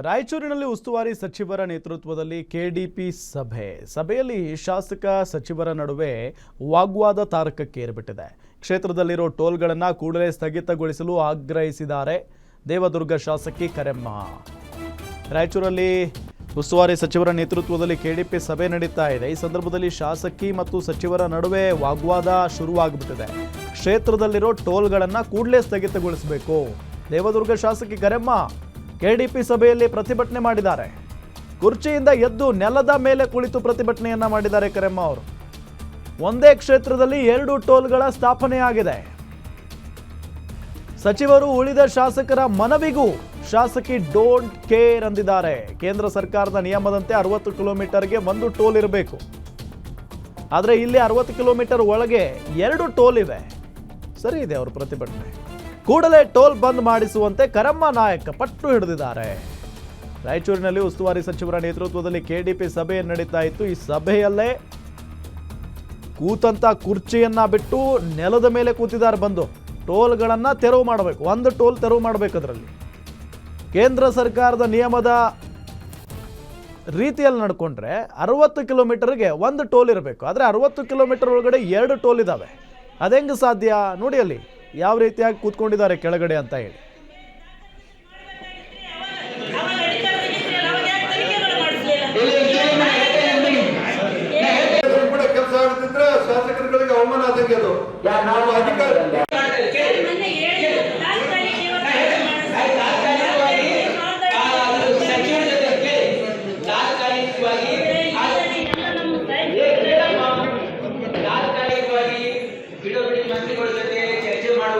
ರಾಯಚೂರಿನಲ್ಲಿ ಉಸ್ತುವಾರಿ ಸಚಿವರ ನೇತೃತ್ವದಲ್ಲಿ ಕೆಡಿಪಿ ಸಭೆ. ಸಭೆಯಲ್ಲಿ ಶಾಸಕ ಸಚಿವರ ನಡುವೆ ವಾಗ್ವಾದ ತಾರಕಕ್ಕೇರಿಬಿಟ್ಟಿದೆ ಕ್ಷೇತ್ರದಲ್ಲಿರೋ ಟೋಲ್ಗಳನ್ನು ಕೂಡಲೇ ಸ್ಥಗಿತಗೊಳಿಸಲು ಆಗ್ರಹಿಸಿದ್ದಾರೆ. ದೇವದುರ್ಗ ಶಾಸಕಿ ಕರೆಮ್ಮ. ರಾಯಚೂರಲ್ಲಿ ಉಸ್ತುವಾರಿ ಸಚಿವರ ನೇತೃತ್ವದಲ್ಲಿ ಕೆಡಿಪಿ ಸಭೆ ನಡೀತಾ ಇದೆ. ಈ ಸಂದರ್ಭದಲ್ಲಿ ಶಾಸಕಿ ಮತ್ತು ಸಚಿವರ ನಡುವೆ ವಾಗ್ವಾದ ಶುರುವಾಗ್ಬಿಟ್ಟಿದೆ. ಕ್ಷೇತ್ರದಲ್ಲಿರೋ ಟೋಲ್ಗಳನ್ನು ಕೂಡಲೇ ಸ್ಥಗಿತಗೊಳಿಸಬೇಕು. ದೇವದುರ್ಗ ಶಾಸಕಿ ಕರೆಮ್ಮ ಕೆಡಿಪಿ ಸಭೆಯಲ್ಲಿ ಪ್ರತಿಭಟನೆ ಮಾಡಿದ್ದಾರೆ. ಕುರ್ಚಿಯಿಂದ ಎದ್ದು ನೆಲದ ಮೇಲೆ ಕುಳಿತು ಪ್ರತಿಭಟನೆಯನ್ನ ಮಾಡಿದ್ದಾರೆ ಕರೆಮ್ಮ ಅವರು. ಒಂದೇ ಕ್ಷೇತ್ರದಲ್ಲಿ ಎರಡು ಟೋಲ್ಗಳ ಸ್ಥಾಪನೆಯಾಗಿದೆ. ಸಚಿವರು ಉಳಿದ ಶಾಸಕರ ಮನವಿಗೂ ಶಾಸಕಿ ಡೋಂಟ್ ಕೇರ್ ಅಂದಿದ್ದಾರೆ. ಕೇಂದ್ರ ಸರ್ಕಾರದ ನಿಯಮದಂತೆ ಅರವತ್ತು ಕಿಲೋಮೀಟರ್ಗೆ ಒಂದು ಟೋಲ್ ಇರಬೇಕು. ಆದರೆ ಇಲ್ಲಿ ಅರವತ್ತು ಕಿಲೋಮೀಟರ್ ಒಳಗೆ ಎರಡು ಟೋಲ್ ಇವೆ. ಸರಿ ಇದೆ ಅವ್ರ ಪ್ರತಿಭಟನೆ. ಕೂಡಲೇ ಟೋಲ್ ಬಂದ್ ಮಾಡಿಸುವಂತೆ ಕರಮ್ಮ ನಾಯಕ ಪಟ್ಟು ಹಿಡಿದಿದ್ದಾರೆ. ರಾಯಚೂರಿನಲ್ಲಿ ಉಸ್ತುವಾರಿ ಸಚಿವರ ನೇತೃತ್ವದಲ್ಲಿ ಕೆಡಿಪಿ ಸಭೆ ನಡೀತಾ ಇತ್ತು. ಈ ಸಭೆಯಲ್ಲೇ ಕೂತಂತ ಕುರ್ಚಿಯನ್ನ ಬಿಟ್ಟು ನೆಲದ ಮೇಲೆ ಕೂತಿದ್ದಾರೆ ಬಂದು. ಟೋಲ್ಗಳನ್ನು ತೆರವು ಮಾಡಬೇಕು. ಒಂದು ಟೋಲ್ ತೆರವು ಮಾಡಬೇಕು ಅದರಲ್ಲಿ. ಕೇಂದ್ರ ಸರ್ಕಾರದ ನಿಯಮದ ರೀತಿಯಲ್ಲಿ ನಡ್ಕೊಂಡ್ರೆ ಅರವತ್ತು ಕಿಲೋಮೀಟರ್ಗೆ ಒಂದು ಟೋಲ್ ಇರಬೇಕು. ಆದರೆ ಅರವತ್ತು ಕಿಲೋಮೀಟರ್ ಒಳಗಡೆ ಎರಡು ಟೋಲ್ ಇದ್ದಾವೆ ಅದೆಂಗೆ ಸಾಧ್ಯ? ನೋಡಿ ಅಲ್ಲಿ. ಯಾವ ರೀತಿಯಾಗಿ ಕೂತ್ಕೊಂಡಿದ್ದಾರೆ ಕೆಳಗಡೆ ಅಂತ ಹೇಳಿ ಶಾಸಕರುಗಳಿಗೆ ಅವಮಾನ ಅದು ನಾವು ಅಧಿಕಾರ ಮೊನ್ನೆ ಹೇಳಿದ್ರು, ತಾತ್ಕಾಲಿಕ ಇವತ್ತು ಸಚಿವರ ಜೊತೆ ಕೇಳಿ ತಾತ್ಕಾಲಿಕವಾಗಿ ಇದನ್ನೆಲ್ಲ ನಮ್ಮ ಸಾಹಿತ್ಯ ತಾತ್ಕಾಲಿಕವಾಗಿ ಬಿಡುಗಡೆ ಮಂತ್ರಿಗಳ ಜೊತೆ ಚರ್ಚೆ ಮಾಡುವವರೆಗೆ ಅದು ಸ್ಥಗಿತ ಮಾಡ್ತಾರೆ ಈಗ ಈಗೇನ್ ಸರ್ ಅಲ್ಲಿ ಈ ಸ್ಥಗಿತ ಮಾಡಿದ್ರೆ meeting ನಡೆಯಲ್ಲ. ಒಂದೇ ನಿಮಿಷ ಸರ್, ಒಂದೇ ನಿಮಿಷ. ಒಂದೇ ನಿಮಿಷ. ಅವಧಿಯಲ್ಲಿ ಆಗಿದ್ದಲ್ಲ ಇಂದು ಕಳೆ ಶಾಸಕರು ಮಾಡಿದ್ದನ್ನ ಅದು ಅದನ್ನ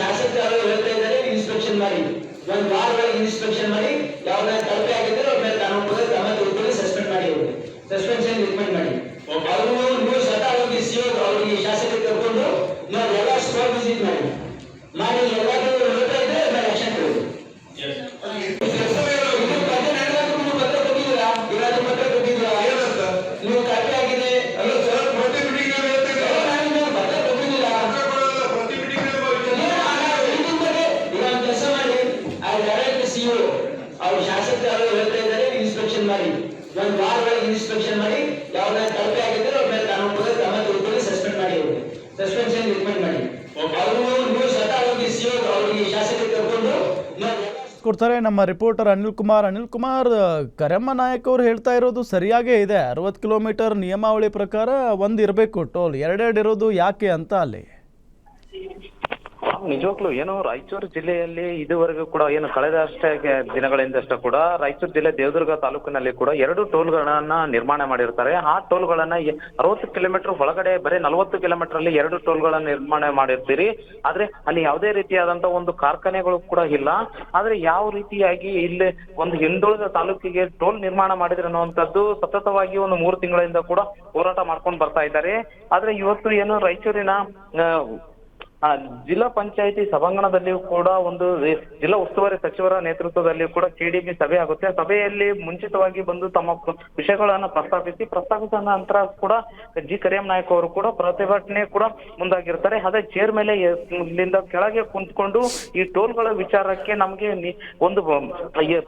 ಶಾಸಕರು ಹೇಳ್ತಾ ಇದ್ದಾರೆ ಇನ್ಸ್ಪೆಕ್ಷನ್ ಮಾಡಿ. ಒಂದು ವಾರ ಇನ್ಸ್ಟ್ರಕ್ಷನ್ ಇನ್ಸ್ಪೆಕ್ಷನ್ ಮಾಡಿ ಯಾವ್ದಾರ ಕಳಪೆ ಆಗಿದ್ರೆ ಅವ್ರ ಮೇಲೆ ಕಾನೂನು ಪ್ರಕಾರ ಕ್ರಮ ತೆಗೆದುಕೊಂಡು ಸಸ್ಪೆಂಡ್ ಮಾಡಿ ಅವ್ರಿಗೆ ಸಸ್ಪೆನ್ಷನ್ ರಿಕಮೆಂಡ್ ಮಾಡಿ. ಅವರು ನೀವು ಸ್ವತಃ ಹೋಗಿ ಸಿಇಒ ಅವ್ರಿಗೆ ಶಾಸಕರಿಗೆ ಕರ್ಕೊಂಡು ನಾವು ಎಲ್ಲ ಸ್ಟೋರ್ ವಿಸಿಟ್ ಮಾಡಿ. ಮಾಡಿ ಎಲ್ಲಾದ್ರೂ ಹೇಳ್ತಾ ಇದ್ರೆ ಆಕ್ಷನ್ ತಗೊಳ್ಳಿ ಅವ್ರು ಶಾಸಕರು ಹೇಳ್ತಾ ಇದ್ದಾರೆ ಇನ್ಸ್ಪೆಕ್ಷನ್ ಮಾಡಿ. ಒಂದು ವಾರ ಒಳಗೆ ಇನ್ಸ್ಪೆಕ್ಷನ್ ಮಾಡಿ ಯಾವ್ದಾದ್ರು ಕಳಪೆ ಆಗಿದ್ರೆ ಅವ್ರ ಮೇಲೆ ಕಾನೂನು ಪ್ರಕಾರ ಕ್ರಮ ತೆಗೆದುಕೊಂಡು ಸಸ್ಪೆಂಡ್ ಮಾಡಿ ಅವ್ರಿಗೆ. ಸಸ್ಪೆನ್ಷನ್ ರಿಕಮೆಂಡ್ ಮಾಡಿ. ಅವರು ನೀವು ಸ್ವತಃ ಅವ್ರಿಗೆ ಕರ್ಕೊಂಡು ಕೊಡ್ತಾರೆ ನಮ್ಮ ರಿಪೋರ್ಟರ್ ಅನಿಲ್ ಕುಮಾರ್. ಅನಿಲ್ ಕುಮಾರ್ ಕರೆಮ್ಮ ನಾಯಕ್ ಅವರು ಹೇಳ್ತಾ ಇರೋದು ಸರಿಯಾಗೇ ಇದೆ. ಅರವತ್ತು ಕಿಲೋಮೀಟರ್ ನಿಯಮಾವಳಿ ಪ್ರಕಾರ ಒಂದು ಇರಬೇಕು. ಟೋಲ್ ಎರಡೆರಡು ಇರೋದು ಯಾಕೆ ಅಂತ ಅಲ್ಲಿ? ನಿಜವಾಗ್ಲೂ ಏನು ರಾಯಚೂರು ಜಿಲ್ಲೆಯಲ್ಲಿ ಇದುವರೆಗೂ ಕೂಡ ಏನು ಕಳೆದ ಅಷ್ಟೇ ದಿನಗಳಿಂದಷ್ಟೇ ಕೂಡ ರಾಯಚೂರು ಜಿಲ್ಲೆ ದೇವದುರ್ಗ ತಾಲೂಕಿನಲ್ಲಿ ಕೂಡ ಎರಡು ಟೋಲ್ಗಳನ್ನ ನಿರ್ಮಾಣ ಮಾಡಿರ್ತಾರೆ. ಆ ಟೋಲ್ಗಳನ್ನ ಅರವತ್ತು ಕಿಲೋಮೀಟರ್ ಒಳಗಡೆ ಬರೀ ನಲವತ್ತು ಕಿಲೋಮೀಟರ್ ಅಲ್ಲಿ ಎರಡು ಟೋಲ್ಗಳನ್ನ ನಿರ್ಮಾಣ ಮಾಡಿರ್ತೀರಿ. ಆದ್ರೆ ಅಲ್ಲಿ ಯಾವುದೇ ರೀತಿಯಾದಂತ ಒಂದು ಕಾರ್ಖಾನೆಗಳು ಕೂಡ ಇಲ್ಲ. ಆದ್ರೆ ಯಾವ ರೀತಿಯಾಗಿ ಇಲ್ಲಿ ಒಂದು ಹಿಂದುಳಿದ ತಾಲೂಕಿಗೆ ಟೋಲ್ ನಿರ್ಮಾಣ ಮಾಡಿದ್ರೆ ಅನ್ನುವಂಥದ್ದು ಸತತವಾಗಿ ಒಂದು ಮೂರು ತಿಂಗಳಿಂದ ಕೂಡ ಹೋರಾಟ ಮಾಡ್ಕೊಂಡು ಬರ್ತಾ ಇದ್ದಾರೆ. ಆದ್ರೆ ಇವತ್ತು ಏನು ರಾಯಚೂರಿನ ಜಿಲ್ಲಾ ಪಂಚಾಯಿತಿ ಸಭಾಂಗಣದಲ್ಲಿಯೂ ಕೂಡ ಒಂದು ಜಿಲ್ಲಾ ಉಸ್ತುವಾರಿ ಸಚಿವರ ನೇತೃತ್ವದಲ್ಲಿ ಕೂಡ ಕೆಡಿಬಿ ಸಭೆ ಆಗುತ್ತೆ. ಸಭೆಯಲ್ಲಿ ಮುಂಚಿತವಾಗಿ ಬಂದು ತಮ್ಮ ವಿಷಯಗಳನ್ನ ಪ್ರಸ್ತಾಪಿಸಿ, ಪ್ರಸ್ತಾಪಿಸಿದ ನಂತರ ಕೂಡ ಜಿ ಕರಿಯಂ ನಾಯಕ್ ಅವರು ಕೂಡ ಪ್ರತಿಭಟನೆ ಕೂಡ ಮುಂದಾಗಿರ್ತಾರೆ. ಅದೇ ಚೇರ್ ಮೇಲೆ ಇಲ್ಲಿಂದ ಕೆಳಗೆ ಕುಂತ್ಕೊಂಡು ಈ ಟೋಲ್ಗಳ ವಿಚಾರಕ್ಕೆ ನಮಗೆ ಒಂದು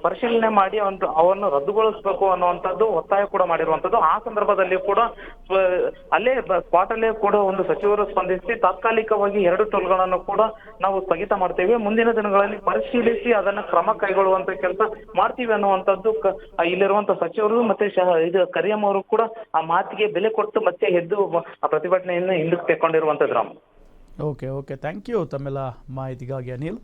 ಪರಿಶೀಲನೆ ಮಾಡಿ ಒಂದು ಅವನ್ನು ರದ್ದುಗೊಳಿಸಬೇಕು ಅನ್ನುವಂಥದ್ದು ಒತ್ತಾಯ ಕೂಡ ಮಾಡಿರುವಂತದ್ದು ಆ ಸಂದರ್ಭದಲ್ಲಿ ಕೂಡ ಅಲ್ಲೇ ಸ್ಪಾಟ್ ಅಲ್ಲೇ ಕೂಡ ಒಂದು ಸಚಿವರು ಸ್ಪಂದಿಸಿ ತಾತ್ಕಾಲಿಕವಾಗಿ ಎರಡು ಟೋಲ್ಗಳನ್ನು ಕೂಡ ನಾವು ಸ್ಥಗಿತ ಮಾಡ್ತೇವೆ. ಮುಂದಿನ ದಿನಗಳಲ್ಲಿ ಪರಿಶೀಲಿಸಿ ಅದನ್ನ ಕ್ರಮ ಕೈಗೊಳ್ಳುವಂತ ಕೆಲಸ ಮಾಡ್ತೀವಿ ಅನ್ನುವಂಥದ್ದು ಇಲ್ಲಿರುವಂತ ಸಚಿವರು ಮತ್ತೆ ಇದು ಕರಿಯಂ ಅವರು ಕೂಡ ಆ ಮಾತಿಗೆ ಬೆಲೆ ಕೊಟ್ಟು ಮತ್ತೆ ಎದ್ದು ಪ್ರತಿಭಟನೆಯನ್ನು ಹಿಂದಕ್ಕೆ ತೆಕ್ಕೊಂಡಿರುವಂತದ್ದು Ram. Okay okay. Thank you ತಮ್ಮೆಲ್ಲ ಮಾಹಿತಿಗಾಗಿ ಅನಿಲ್.